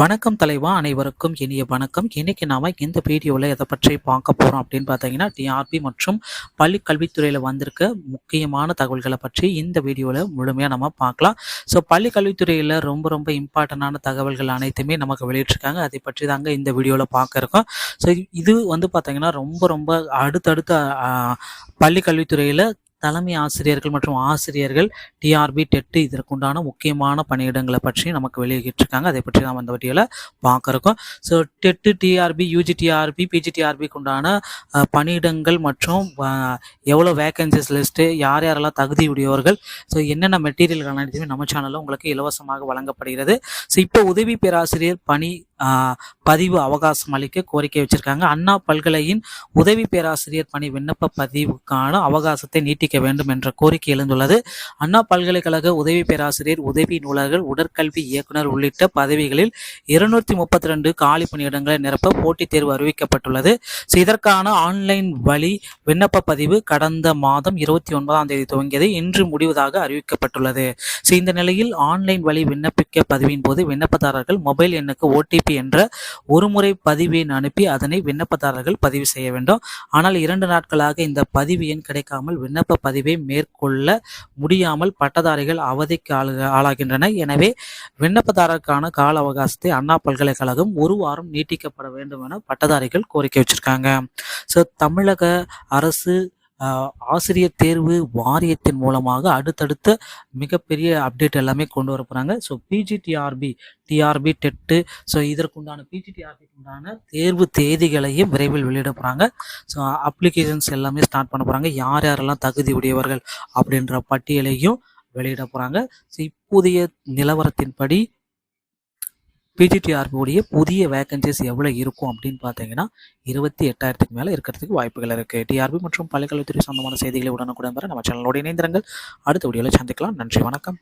வணக்கம் தலைவா அனைவருக்கும் இனிய வணக்கம். இன்னைக்கு நாம இந்த வீடியோவில் எதை பற்றி பார்க்க போகிறோம் அப்படின்னு பார்த்தீங்கன்னா டிஆர்பி மற்றும் பள்ளி கல்வித்துறையில் வந்திருக்க முக்கியமான தகவல்களை பற்றி இந்த வீடியோவில் முழுமையாக நம்ம பார்க்கலாம். ஸோ பள்ளி கல்வித்துறையில் ரொம்ப ரொம்ப இம்பார்ட்டண்டான தகவல்கள் அனைத்துமே நமக்கு வெளியிட்டிருக்காங்க. அதை பற்றி தாங்க இந்த வீடியோவில் பார்க்க இருக்கோம். ஸோ இது வந்து பார்த்தீங்கன்னா ரொம்ப ரொம்ப அடுத்தடுத்த பள்ளி கல்வித்துறையில் தலைமை ஆசிரியர்கள் மற்றும் ஆசிரியர்கள் டிஆர்பி டெட்டு இதற்குண்டான முக்கியமான பணியிடங்களை பற்றி நமக்கு வெளியிட்டிருக்காங்க. அதை பற்றி நாம் அந்த வீடியோவில் பார்க்குறக்கோம் so TET TRB UG TRB PG டிஆர்பிக்கு உண்டான பணியிடங்கள் மற்றும் எவ்வளோ வேகன்சிஸ் லிஸ்ட்டு யார் யாரெல்லாம் தகுதியுடையவர்கள் ஸோ என்னென்ன மெட்டீரியல்கள் அனைத்துமே நம்ம சேனலில் உங்களுக்கு இலவசமாக வழங்கப்படுகிறது. ஸோ இப்போ உதவி பேராசிரியர் பணி பதிவு அவகாசம் அளிக்க கோரிக்கை வச்சிருக்காங்க. அண்ணா பல்கலையின் உதவி பேராசிரியர் பணி விண்ணப்ப பதிவுக்கான அவகாசத்தை நீட்டிக்க வேண்டும் என்ற கோரிக்கை எழுந்துள்ளது. அண்ணா பல்கலைக்கழக உதவி பேராசிரியர் உதவி நூலர்கள் உடற்கல்வி இயக்குனர் உள்ளிட்ட பதவிகளில் இருநூத்தி முப்பத்தி ரெண்டு காலி பணியிடங்களை நிரப்ப போட்டித் தேர்வு அறிவிக்கப்பட்டுள்ளது. ஸோ இதற்கான ஆன்லைன் வழி விண்ணப்ப பதிவு கடந்த மாதம் இருபத்தி ஒன்பதாம் தேதி துவங்கியது. இன்று முடிவதாக அறிவிக்கப்பட்டுள்ளது. ஸோ இந்த நிலையில் ஆன்லைன் வழி விண்ணப்பிக்க பதிவின் போது விண்ணப்பதாரர்கள் மொபைல் எண்ணுக்கு ஓடிபி என்ற ஒருமுறை பதிவு எண் அனுப்பி அதனை விண்ணப்பதாரர்கள் பதிவு செய்ய வேண்டும். ஆனால் இரண்டு நாட்களாக இந்த பதிவு எண் கிடைக்காமல் விண்ணப்ப பதிவை மேற்கொள்ள முடியாமல் பட்டதாரிகள் அவதிக்கு ஆளு- ஆளாகின்றனர் எனவே விண்ணப்பதாரருக்கான கால அவகாசத்தை அண்ணா பல்கலைக்கழகம் ஒரு வாரம் நீட்டிக்கப்பட வேண்டும் என பட்டதாரிகள் கோரிக்கை வச்சிருக்காங்க. ஸோ தமிழக அரசு ஆசிரியர் தேர்வு வாரியத்தின் மூலமாக அடுத்தடுத்த மிகப்பெரிய அப்டேட் எல்லாமே கொண்டு வர போகிறாங்க so PG TRB TRB TET so இதற்குண்டான பிஜிடிஆர்பிக்கு உண்டான தேர்வு தேதிகளையும் விரைவில் வெளியிட போகிறாங்க ஸோ அப்ளிகேஷன்ஸ் எல்லாமே ஸ்டார்ட் பண்ண போகிறாங்க யார் யாரெல்லாம் தகுதி உடையவர்கள் அப்படின்ற பட்டியலையும் வெளியிட போகிறாங்க ஸோ இப்போதைய நிலவரத்தின்படி பிஜிடிஆர்பியுடைய புதிய வேகன்சிஸ் எவ்வளோ இருக்கும் அப்படின்னு பார்த்தீங்கன்னா இருபத்தி எட்டாயிரத்துக்கு மேலே இருக்கிறதுக்கு வாய்ப்புகள் இருக்குது டிஆர்பி மற்றும் பள்ளிக்கல்வித்துறை சொந்தமான செய்திகளை உடனுக்குடன் வர நம்ம சேனலோட இணைந்திருங்கள். அடுத்த வீடியோவில் சந்திக்கலாம். நன்றி வணக்கம்.